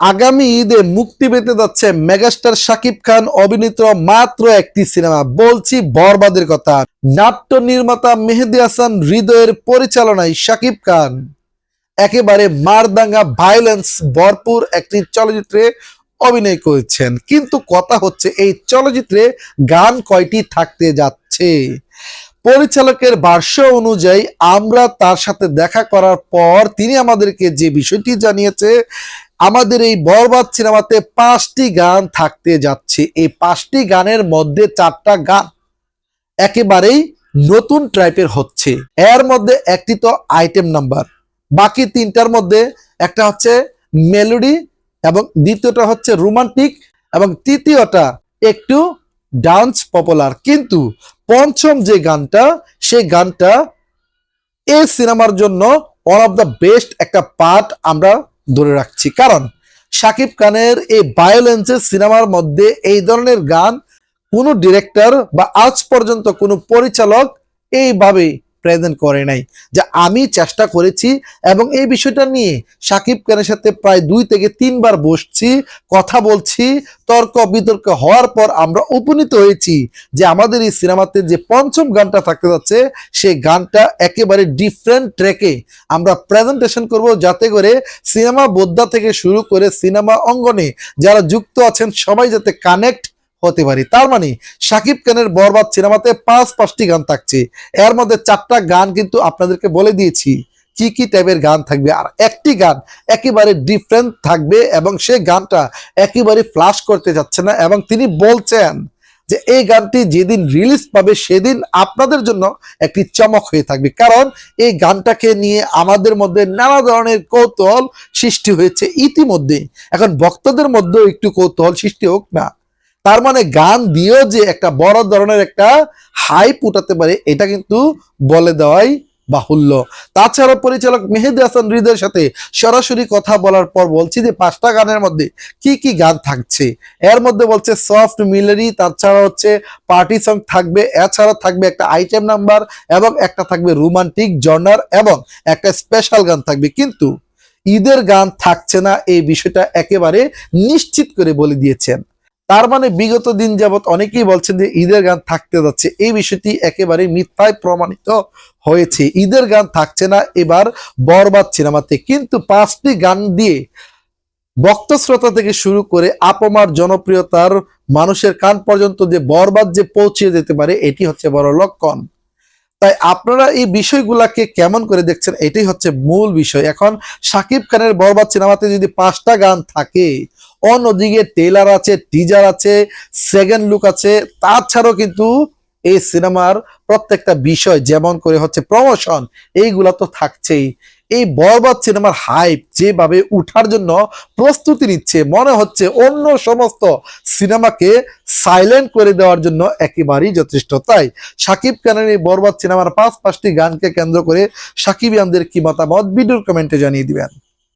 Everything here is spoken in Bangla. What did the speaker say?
আগামী ঈদে মুক্তি পেতে যাচ্ছে মেগাস্টার শাকিব খান অভিনীত মাত্র একটি সিনেমা, বলছি বরবাদের কথা। নাট্য নির্মাতা মেহেদি হাসান হৃদয়ের পরিচালনায় শাকিব খান। একেবারে মারদাঙ্গা ভায়োলেন্স ভরপুর একটি চলচ্চিত্রে অভিনয় করেছেন। কিন্তু কথা হচ্ছে, এই চলচ্চিত্রে গান কয়টি থাকতে যাচ্ছে? পরিচালকের ভাষ্য অনুযায়ী, আমরা তার সাথে দেখা করার পর তিনি আমাদেরকে যে বিষয়টি জানিয়েছে আমাদের এই বরবাদ সিনেমাতে পাঁচটি গান থাকতে যাচ্ছে। এই পাঁচটি গানের মধ্যে চারটা গান একেবারেই নতুন টাইপের হচ্ছে। এর মধ্যে একটি তো আইটেম নাম্বার বাকি তিনটার মধ্যে একটা হচ্ছে মেলোডি এবং দ্বিতীয়টা হচ্ছে রোমান্টিক এবং তৃতীয়টা একটু ডান্স পপুলার কিন্তু পঞ্চম যে গানটা, সেই গানটা এই সিনেমার জন্য ওয়ান অফ দ্য বেস্ট একটা পার্ট আমরা ধরে রাখছি। কারণ শাকিব খানের এই ভায়োলেন্সের সিনেমার মধ্যে এই ধরনের গান কোনো ডিরেক্টর বা আজ পর্যন্ত কোনো পরিচালক এইভাবে প্রেজেন্ট করে নাই, যে আমি চেষ্টা করেছি এবং এই বিষয়টা নিয়ে শাকিব খানের সাথে প্রায় দুই থেকে তিনবার বসছি, কথা বলছি, তর্ক বিতর্ক হওয়ার পর আমরা উপনীত হয়েছি যে আমাদের এই সিনেমাতে যে পঞ্চম গানটা থাকতে যাচ্ছে, সেই গানটা একেবারে ডিফারেন্ট ট্র্যাকে আমরা প্রেজেন্টেশন করব যাতে করে সিনেমা বোদ্ধা থেকে শুরু করে সিনেমা অঙ্গনে যারা যুক্ত আছেন সবাই যাতে কানেক্ট হতে পারি। তার মানে শাকিব খানের বরবাদ সিনেমাতে পাঁচ পাঁচটি গান থাকছে। এর মধ্যে চারটা গান কিন্তু আপনাদেরকে বলে দিয়েছি। কি কি টাইপের গান থাকবে? আর একটি গান একেবারে ডিফারেন্ট থাকবে এবং সে গানটা একেবারে ফ্লাশ করতে যাচ্ছে না এবং তিনি বলছেন যে এই গানটি যেদিন রিলিজ পাবে সেদিন আপনাদের জন্য একটি চমক হয়ে থাকবে। কারণ এই গানটাকে নিয়ে আমাদের মধ্যে নানা ধরনের কৌতূহল সৃষ্টি হয়েছে ইতিমধ্যে। এখন ভক্তদের মধ্যেও একটু কৌতূহল সৃষ্টি হোক না। তার মানে গান দিয়েও যে একটা বড় ধরনের একটা হাইপ উঠাতে পারে, এটা কিন্তু বলে দেওয়াই বাহুল্য। তাছাড়া পরিচালক মেহেদি হাসান হৃদয়ের সাথে সরাসরি কথা বলার পর বলছি যে, পাঁচটা গানের মধ্যে কি কি গান থাকছে? এর মধ্যে বলছে সফট মিলারি তাছাড়া হচ্ছে পার্টি সং থাকবে, এছাড়া থাকবে একটা আইটেম নাম্বার এবং একটা থাকবে রোমান্টিক জর্নার এবং একটা স্পেশাল গান থাকবে। কিন্তু ঈদের গান থাকছে না, এই বিষয়টা একেবারে নিশ্চিত করে বলে দিয়েছেন। তার মানে বিগত দিন যাবৎ অনেকেই বলছেন যে ঈদের গান থাকতে যাচ্ছে। এই বিষয়টি একেবারে মিথ্যায় প্রমাণিত হয়েছে। ঈদের গান থাকছে না, এবার বরবাদ সিনেমাতে। কিন্তু পাঁচটি গান দিয়ে বক্তশ্রোতা থেকে শুরু করে আপমার জনপ্রিয়তার মানুষের কান পর্যন্ত যে বরবাদ যে পৌঁছে যেতে পারে, এটি হচ্ছে বড় লক্ষণ। তাই আপনারা এই বিষয়গুলাকে কেমন করে দেখছেন? এটাই হচ্ছে মূল বিষয়। এখন সাকিব খানের বরবাদ সিনেমাতে যদি পাঁচটা গান থাকে, অন্যদিকে টেলার আছে টিজার আছে সেকেন্ড লুক আছে, তাছাড়াও কিন্তু এই সিনেমার প্রত্যেকটা বিষয় যেমন করে হচ্ছে প্রমোশন এইগুলা তো থাকছেই। এই বরবাদ সিনেমার হাইপ যেভাবে উঠার জন্য প্রস্তুতি নিচ্ছে, মনে হচ্ছে অন্য সমস্ত সিনেমাকে সাইলেন্ট করে দেওয়ার জন্য একেবারেই যথেষ্ট। তাই সাকিব খানের এই বরবাদ সিনেমার পাঁচ পাঁচটি গানকে কেন্দ্র করে সাকিবিয়ানদের কি মতামত? ভিডিওর কমেন্টে জানিয়ে দিবেন।